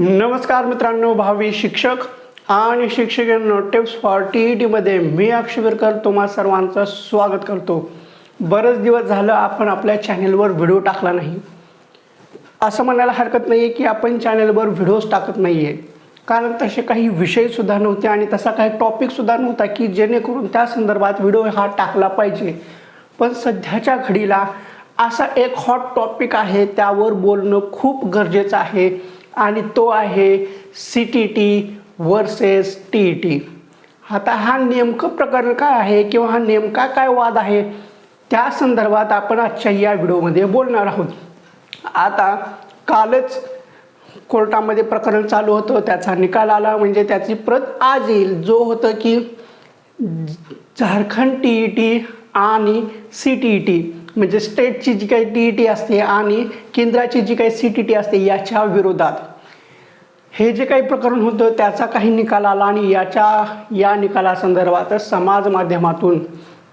नमस्कार मित्रांनो भावी शिक्षक आणि शिक्षकांनो टिप्स फॉर टी ई टीमध्ये मी अक्षवीरकर तुम्हा सर्वांचं स्वागत करतो. बरेच दिवस झालं आपण आपल्या चॅनेलवर व्हिडिओ टाकला नाही. असं म्हणायला हरकत नाही आहे की आपण चॅनेलवर व्हिडिओज टाकत नाही आहे कारण तसे काही विषयसुद्धा नव्हते आणि तसा काही टॉपिकसुद्धा नव्हता की जेणेकरून त्या संदर्भात व्हिडिओ हा टाकला पाहिजे. पण सध्याच्या घडीला असा एक हॉट टॉपिक आहे त्यावर बोलणं खूप गरजेचं आहे. आणि तो आहे C T T versus T E T आता हा नेमकं प्रकरण काय आहे किंवा हा नेमका काय वाद आहे? त्या संदर्भात आपण आजच्या या व्हिडिओमध्ये बोलणार आहोत. आता कालच कोर्टामध्ये प्रकरण चालू होतं त्याचा निकाल आला. म्हणजे त्याची प्रत आज येईल. जो होतं की झारखंड टी ई टी आणि सी टी ई टी म्हणजे स्टेटची जी काही टी ई टी असते आणि केंद्राची जी काही सी टी टी असते याच्या विरोधात. हे जे काही प्रकरण होतं त्याचा काही निकाल आला आणि याच्या या निकालासंदर्भात समाज माध्यमातून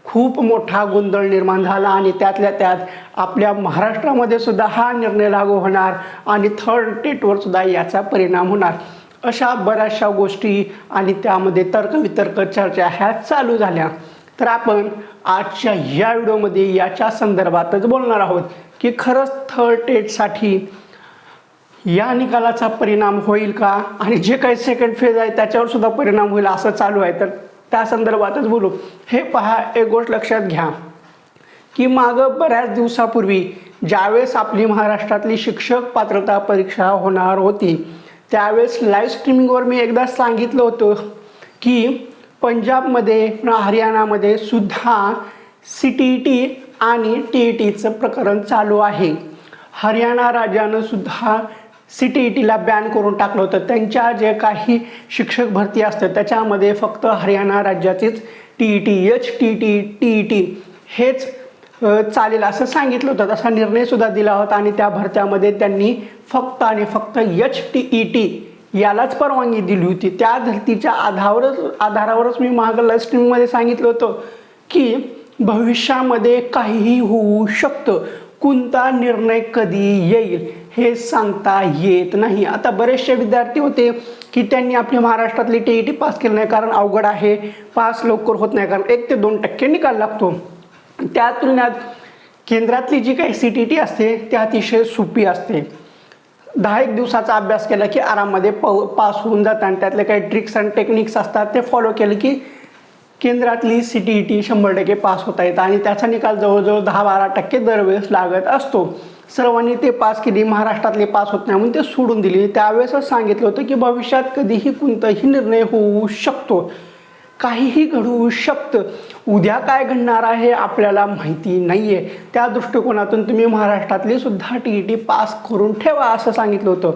खूप मोठा गोंधळ निर्माण झाला आणि त्यातल्या त्यात आपल्या महाराष्ट्रामध्ये सुद्धा हा निर्णय लागू होणार आणि थर्ड टेटवर सुद्धा याचा परिणाम होणार. अशा बऱ्याचशा गोष्टी आणि त्यामध्ये तर्कवितर्क चर्चा ह्या चालू झाल्या. तर आपण आजच्या या व्हिडिओमध्ये याच्या संदर्भातच बोलणार आहोत की खरंच थर्ड टेटसाठी या निकालाचा परिणाम होईल का? आणि जे काही सेकंड फेज आहे त्याच्यावर सुद्धा परिणाम होईल असं चालू आहे. तर त्या संदर्भातच बोलू. हे पहा एक गोष्ट लक्षात घ्या. की मागं बऱ्याच दिवसापूर्वी ज्यावेळेस आपली महाराष्ट्रातली शिक्षक पात्रता परीक्षा होणार होती त्यावेळेस लाईव्ह स्ट्रीमिंगवर मी एकदा सांगितलं होतं की पंजाबमध्ये पुन्हा हरियाणामध्ये सुद्धा सी टी ई टी आणि टी ई टीचं प्रकरण चालू आहे. हरियाणा राज्यानं सुद्धा सी टी ई टीला बॅन करून टाकलं होतं. त्यांच्या जे काही शिक्षक भरती असतं त्याच्यामध्ये फक्त Haryana राज्याचीच T E T H T T T E T हेच चालेल असं सांगितलं होतं. तसा निर्णयसुद्धा दिला होता आणि त्या भरत्यामध्ये त्यांनी फक्त आणि फक्त एच टी ई टी यालाच परवानगी दिली होती. त्या धर्तीच्या आधारावरच आधारावरच मी मागं स्ट्रीममध्ये सांगितलं होतं की भविष्यामध्ये काहीही होऊ शकतं. कोणता निर्णय कधी येईल? हे सांगता येत नाही. आता बरेचसे विद्यार्थी होते की त्यांनी आपली महाराष्ट्रातली टी ई टी पास केलं नाही कारण अवघड आहे. पास लवकर होत नाही कारण एक ते दोन टक्के निकाल लागतो. त्या तुलनेत केंद्रातली जी काही सी टी टी असते ती अतिशय सोपी असते. दहा एक दिवसाचा अभ्यास केला की आराममध्ये प पास होऊन जातात आणि त्यातले काही ट्रिक्स आणि टेक्निक्स असतात ते फॉलो केलं की केंद्रातली सी टी ई टी शंभर टक्के पास होता येतं आणि त्याचा निकाल जवळजवळ दहा बारा टक्के दरवेळेस लागत असतो. सर्वांनी ते पास केली महाराष्ट्रातले पास होत नाही म्हणून ते सोडून दिली. त्यावेळेसच सांगितलं होतं की भविष्यात कधीही कोणताही निर्णय होऊ शकतो. काहीही घडू शकतं. उद्या काय घडणार आहे आपल्याला माहिती नाही आहे त्या दृष्टिकोनातून तुम्ही महाराष्ट्रातली सुद्धा टी ई टी पास करून ठेवा असं सांगितलं होतं.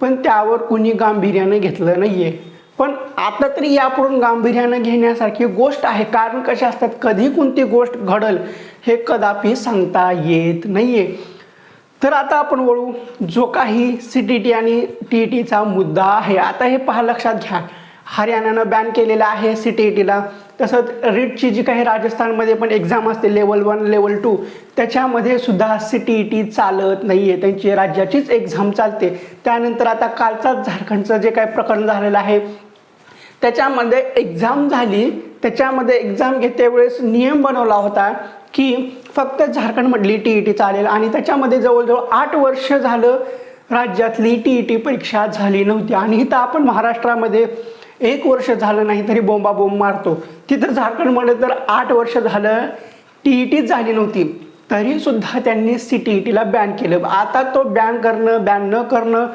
पण त्यावर कोणी गांभीर्यानं घेतलं नाही आहे पण आता तरी यापुढून गांभीर्यानं घेण्यासारखी गोष्ट आहे. कारण कशा असतात? कधी कोणती गोष्ट घडल हे कदापि सांगता येत नाही आहे तर आता आपण वळू जो काही सी टी टी आणि टी ई टीचा मुद्दा आहे आता हे पहा लक्षात घ्या. हरियाणानं बॅन केलेलं आहे सी टी ई टीला तसंच रीटची जी काही राजस्थानमध्ये पण एक्झाम असते लेवल वन लेवल टू त्याच्यामध्ये सुद्धा सी टी ई टी चालत नाही आहे त्यांची राज्याचीच एक्झाम चालते. त्यानंतर आता कालचाच झारखंडचं जे काही प्रकरण झालेलं आहे त्याच्यामध्ये एक्झाम झाली त्याच्यामध्ये एक्झाम घेते वेळेस नियम बनवला होता की फक्त झारखंडमधली टी ई टी चालेल आणि त्याच्यामध्ये जवळजवळ आठ वर्ष झालं राज्यातली टी ई टी परीक्षा झाली नव्हती. आणि इथं आपण महाराष्ट्रामध्ये एक वर्ष झालं नाही तरी बोंबाबोंब मारतो. तिथं झारखंडमध्ये तर आठ वर्ष झालं टी ई टीच झाली नव्हती. तरीसुद्धा त्यांनी सी टी ई टीला बॅन केलं. आता तो बॅन करणं बॅन न करणं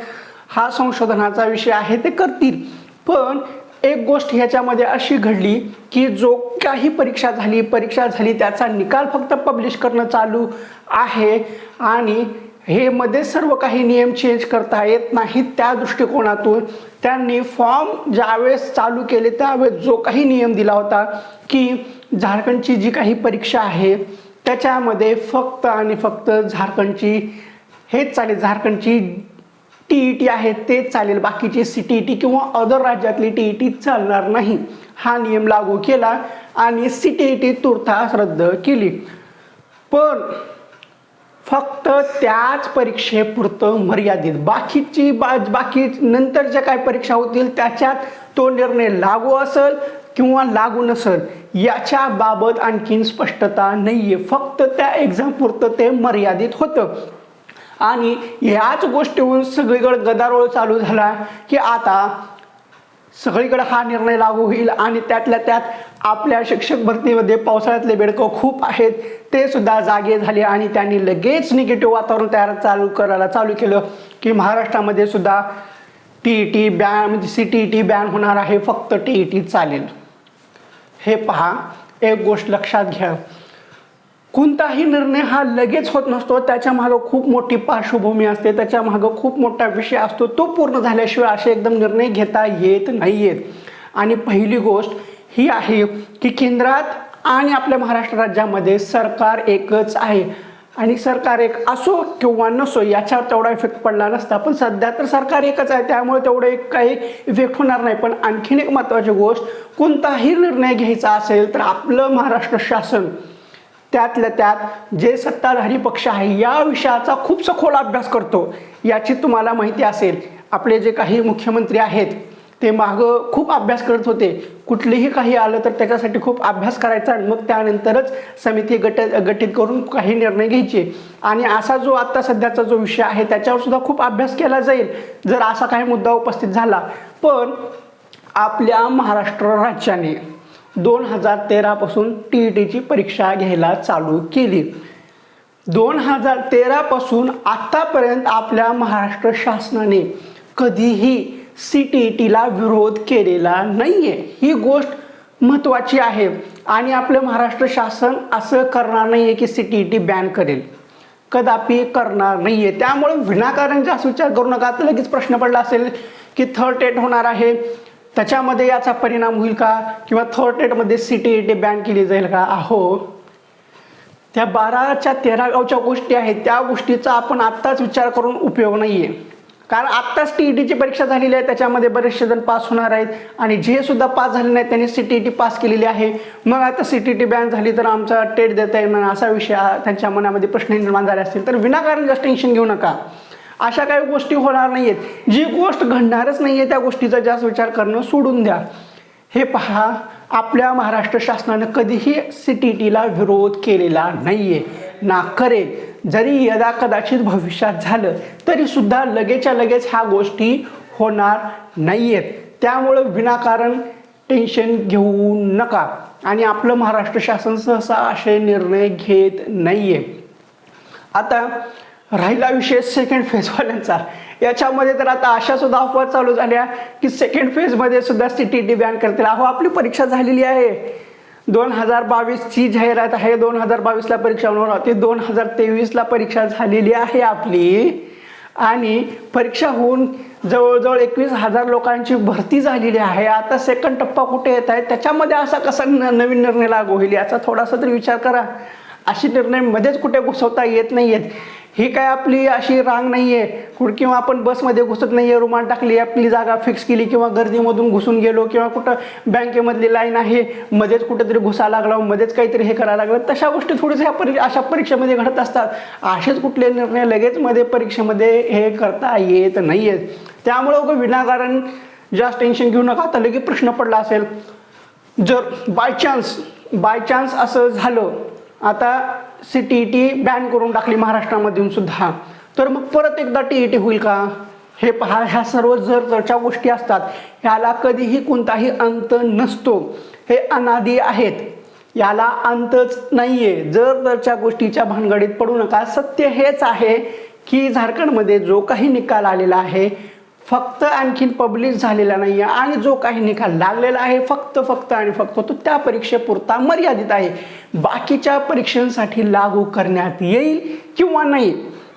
हा संशोधनाचा विषय आहे ते करतील. पण एक गोष्ट ह्याच्यामध्ये अशी घडली की जो काही परीक्षा झाली परीक्षा झाली त्याचा निकाल फक्त पब्लिश करणं चालू आहे आणि हे मध्ये सर्व काही नियम चेंज करता येत नाहीत त्या दृष्टिकोनातून. त्यांनी फॉर्म ज्यावेळेस चालू केले त्यावेळेस जो काही नियम दिला होता की झारखंडची जी काही परीक्षा आहे त्याच्यामध्ये फक्त आणि फक्त झारखंडची हेच चालेल झारखंडची टी ई टी आहे तेच चालेल. बाकीची सी टी ई टी किंवा अदर राज्यातली टी ई टी चालणार नाही. हा नियम लागू केला आणि सी टी ई टी तुर्तास रद्द केली. पण फक्त त्याच परीक्षेपुरतं मर्यादित. बाकीची बा बाकी नंतर ज्या काय परीक्षा होतील त्याच्यात तो निर्णय लागू असेल किंवा लागू नसेल याच्या बाबत आणखीन स्पष्टता नाही आहे फक्त त्या एक्झामपुरतं ते मर्यादित होतं. आणि ह्याच गोष्टीहून सगळीकडे गदारोळ चालू झाला की आता सगळीकडे हा निर्णय लागू होईल आणि त्यातल्या त्यात आपल्या शिक्षक भरतीमध्ये पावसाळ्यातले बेडकं खूप आहेत ते सुद्धा जागे झाले आणि त्यांनी लगेच निगेटिव्ह वातावरण तयार चालू करायला चालू केलं की महाराष्ट्रामध्ये सुद्धा टी ई टी बॅन म्हणजे C T E T ban होणार आहे फक्त टी ई टी चालेल. हे पहा एक गोष्ट लक्षात घ्या. कोणताही निर्णय हा लगेच होत नसतो. त्याच्या मागं खूप मोठी पार्श्वभूमी असते. त्याच्या मागं खूप मोठा विषय असतो. तो पूर्ण झाल्याशिवाय असे एकदम निर्णय घेता येत नाही आहेत आणि पहिली गोष्ट ही आहे की केंद्रात आणि आपल्या महाराष्ट्र राज्यामध्ये सरकार एकच आहे. आणि सरकार एक असो किंवा नसो याच्यावर तेवढा इफेक्ट पडला नसता. पण सध्या तर सरकार एकच आहे. त्यामुळे तेवढं एक काही इफेक्ट होणार नाही. पण आणखीन एक महत्त्वाची गोष्ट कोणताही निर्णय घ्यायचा असेल तर आपलं महाराष्ट्र शासन त्यातल्या त्यात जे सत्ताधारी पक्ष आहे या विषयाचा खूप सखोल अभ्यास करतो. याची तुम्हाला माहिती असेल आपले जे काही मुख्यमंत्री आहेत ते मागं खूप अभ्यास करत होते. कुठलेही काही आलं तर त्याच्यासाठी खूप अभ्यास करायचा आणि मग त्यानंतरच समिती गट गठीत करून काही निर्णय घ्यायचे. आणि असा जो आत्ता सध्याचा जो विषय आहे त्याच्यावर सुद्धा खूप अभ्यास केला जाईल जर असा काही मुद्दा उपस्थित झाला. पण आपल्या महाराष्ट्र राज्याने दोन हजार तेरापासून टी ई टीची परीक्षा घ्यायला चालू केली. दोन हजार तेरापासून आत्तापर्यंत आपल्या महाराष्ट्र शासनाने कधीही सी टी ई टीला विरोध केलेला नाही आहे ही गोष्ट महत्त्वाची आहे आणि आपलं महाराष्ट्र शासन असं करणार नाही आहे की C T E T ban करेल. कदापि करणार नाही आहे त्यामुळे विनाकारण जास्त विचार करू नका. तर लगेच प्रश्न पडला असेल की थर्ड टेट होणार आहे. त्याच्यामध्ये याचा परिणाम होईल का? किंवा third टेटमध्ये C T E T ban केली जाईल का? अहो त्या बाराच्या तेरा गावच्या गोष्टी आहेत. त्या गोष्टीचा आपण आत्ताच विचार करून उपयोग नाही आहे कारण आत्ताच टी ई टीची परीक्षा झालेली आहे. त्याच्यामध्ये बरेचसे जण पास होणार आहेत. आणि जे सुद्धा पास झाले नाहीत त्यांनी C T E T pass केलेली आहे. मग आता सी टी टी बॅन झाली तर आमचा टेट देता येईल ना असा विषय हा त्यांच्या मनामध्ये प्रश्न निर्माण झाले असतील. तर विनाकारण जास्त टेन्शन घेऊ नका. अशा काही गोष्टी होणार नाही आहेत जी गोष्ट घडणारच नाही आहे त्या गोष्टीचा जास्त विचार करणं सोडून द्या. हे पहा आपल्या महाराष्ट्र शासनानं कधीही सी टी टीला विरोध केलेला नाही आहे ना करेल जरी यदा कदाचित भविष्यात झालं तरीसुद्धा लगेचच्या लगेच ह्या गोष्टी होणार नाही आहेत त्यामुळं विनाकारण टेन्शन घेऊ नका. आणि आपलं महाराष्ट्र शासन सहसा असे निर्णय घेत नाही आहे आता राहिला विषय सेकंड फेजवाल्यांचा याच्यामध्ये तर आता अशा सुद्धा अफवा चालू झाल्या की सेकंड फेजमध्ये सुद्धा सी टी टी बॅन करतील. अहो आपली परीक्षा झालेली आहे. दोन हजार बावीसची जाहिरात आहे. दोन हजार बावीसला परीक्षा होणार. होती दोन हजार तेवीसला परीक्षा झालेली आहे आपली. आणि परीक्षा होऊन जवळजवळ एकवीस हजार लोकांची भरती झालेली आहे. आता सेकंड टप्पा कुठे येत आहे? त्याच्यामध्ये असा कसा न नवीन निर्णय लागू होईल? याचा थोडासा तरी विचार करा. अशी निर्णय मध्येच कुठे घुसवता येत नाही आहेत ही काय आपली अशी रांग नाही आहे कुठं किंवा आपण बसमध्ये घुसत नाही आहे रुमाल टाकली आपली जागा फिक्स केली किंवा गर्दीमधून घुसून गेलो किंवा कुठं बँकेमधली लाईन आहे मध्येच कुठेतरी घुसा लागला मध्येच काहीतरी हे करायला लागलं तशा गोष्टी थोडीशा ह्या परी अशा परीक्षेमध्ये घडत असतात. असेच कुठले निर्णय लगेच मध्ये परीक्षेमध्ये हे करता येत नाही आहेत त्यामुळं अगं विनाकारण जास्त टेन्शन घेऊ नका. आता लगेच प्रश्न पडला असेल. जर बाय चान्स बाय चान्स असं झालं आता C T E T ban करून टाकली महाराष्ट्रामधून सुद्धा. तर मग परत एकदा टी ई टी होईल का? हे पहा ह्या सर्व जर जरच्या गोष्टी असतात ह्याला कधीही कोणताही अंत नसतो. हे अनादी आहेत. याला अंतच नाही आहे जर जरच्या गोष्टीच्या भानगडीत पडू नका सत्य हेच आहे की झारखंडमध्ये जो काही निकाल आलेला आहे फक्त आणखीन पब्लिश झालेला नाही आहे आणि जो काही निकाल लागलेला आहे फक्त फक्त आणि फक्त तो त्या परीक्षेपुरता मर्यादित आहे. बाकीच्या परीक्षांसाठी लागू करण्यात येईल किंवा नाही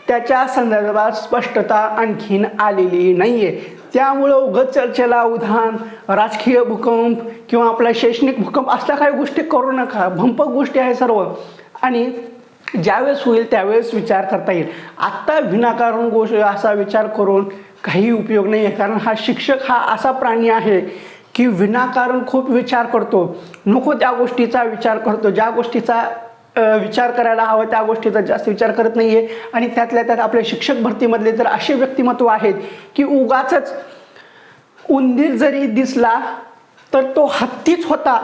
त्याच्या संदर्भात स्पष्टता आणखीन आलेली नाही आहे त्यामुळं उगत चर्चेला उधाण राजकीय भूकंप किंवा आपला शैक्षणिक भूकंप असल्या काही गोष्टी करू नका. भंपक गोष्टी आहे सर्व. आणि ज्यावेळेस होईल त्यावेळेस विचार करता येईल. आत्ता विनाकारण गोष्ट असा विचार करून काही उपयोग नाही आहे. कारण हा शिक्षक हा असा प्राणी आहे की विनाकारण खूप विचार करतो. नको त्या गोष्टीचा विचार करतो. ज्या गोष्टीचा विचार करायला हवा त्या गोष्टीचा जास्त विचार करत नाही आहे आणि त्यातल्या त्यात आपल्या शिक्षक भरतीमधले तर असे व्यक्तिमत्व आहेत की उगाचच उंदीर जरी दिसला तर तो हत्तीच होता.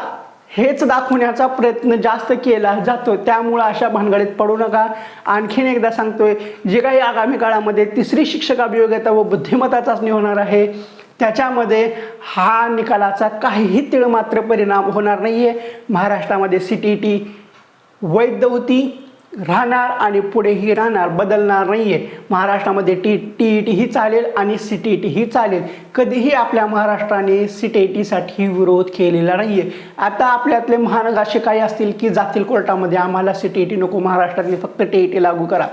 हेच दाखवण्याचा प्रयत्न जास्त केला जातो. त्यामुळं अशा भानगडीत पडू नका. आणखीन एकदा सांगतोय जे काही आगामी काळामध्ये तिसरी शिक्षक अभियोग्यता व बुद्धिमत्ता चाचणी होणार आहे त्याच्यामध्ये हा निकालाचा काहीही तिळ मात्र परिणाम होणार नाही आहे महाराष्ट्रामध्ये सी टी टी वैध होती. राहणार आणि पुढेही राहणार बदलणार नाही आहे महाराष्ट्रामध्ये टी टी ई टीही चालेल आणि सी टी ही चालेल. कधीही आपल्या महाराष्ट्राने सी टी टीसाठी विरोध केलेला नाही आहे आता आपल्यातले महानग असे काही असतील की जातील कोर्टामध्ये आम्हाला सी टी टी नको महाराष्ट्रातली फक्त टी ई टी लागू करा.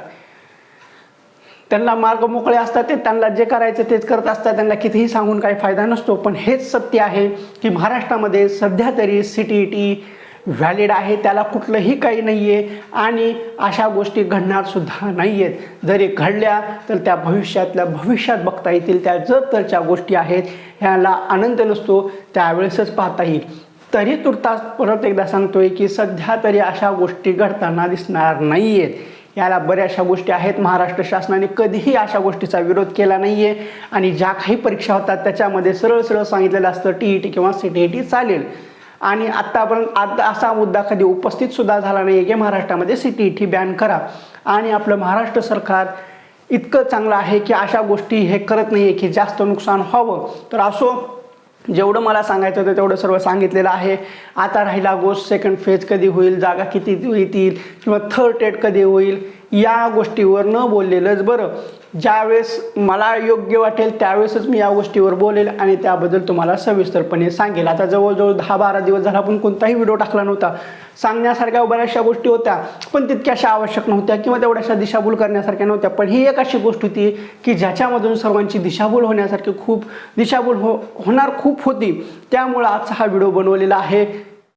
त्यांना मार्ग मोकळे असतात ते त्यांना जे करायचं तेच करत असतात त्यांना कितीही सांगून काही फायदा नसतो. पण हेच सत्य आहे की महाराष्ट्रामध्ये सध्या तरी C T E T valid आहे त्याला कुठलंही काही नाही आहे आणि अशा गोष्टी घडणारसुद्धा नाही आहेत जरी घडल्या तर त्या भविष्यातल्या भविष्यात बघता येतील. त्या जर तरच्या गोष्टी आहेत ह्याला आनंद नसतो त्यावेळेसच पाहता येईल. तरी तुर्तास परत एकदा सांगतोय की सध्या तरी अशा गोष्टी घडताना दिसणार नाही आहेत याला बऱ्याचशा गोष्टी आहेत. महाराष्ट्र शासनाने कधीही अशा गोष्टीचा विरोध केला नाही आहे आणि ज्या काही परीक्षा होतात त्याच्यामध्ये सरळ सरळ सांगितलेलं असतं टी ई टी किंवा सी टी ई टी चालेल. आणि आत्तापर्यंत आता असा मुद्दा कधी उपस्थित सुद्धा झाला नाही आहे की महाराष्ट्रामध्ये सिटी टी टी बॅन करा. आणि आपलं महाराष्ट्र सरकार इतकं चांगलं आहे की अशा गोष्टी हे करत नाही आहे की जास्त नुकसान व्हावं. तर असो जेवढं मला सांगायचं होतं तेवढं सर्व सांगितलेलं आहे. आता राहिला गोष्ट सेकंड फेज कधी होईल जागा किती येतील किंवा थर्ड टेट कधी होईल या गोष्टीवर न बोललेलंच बरं. ज्यावेळेस मला योग्य वाटेल त्यावेळेसच मी या गोष्टीवर बोलेल आणि त्याबद्दल तुम्हाला सविस्तरपणे सांगेल. आता जवळजवळ दहा बारा दिवस झाला आपण कोणताही व्हिडिओ टाकला नव्हता. सांगण्यासारख्या बऱ्याचशा गोष्टी होत्या पण तितक्याशा आवश्यक नव्हत्या किंवा तेवढ्याशा दिशाभूल करण्यासारख्या नव्हत्या. पण ही एक अशी गोष्ट होती की ज्याच्यामधून सर्वांची दिशाभूल होण्यासारखी खूप दिशाभूल हो होणार खूप होती. त्यामुळं आजचा हा व्हिडिओ बनवलेला आहे.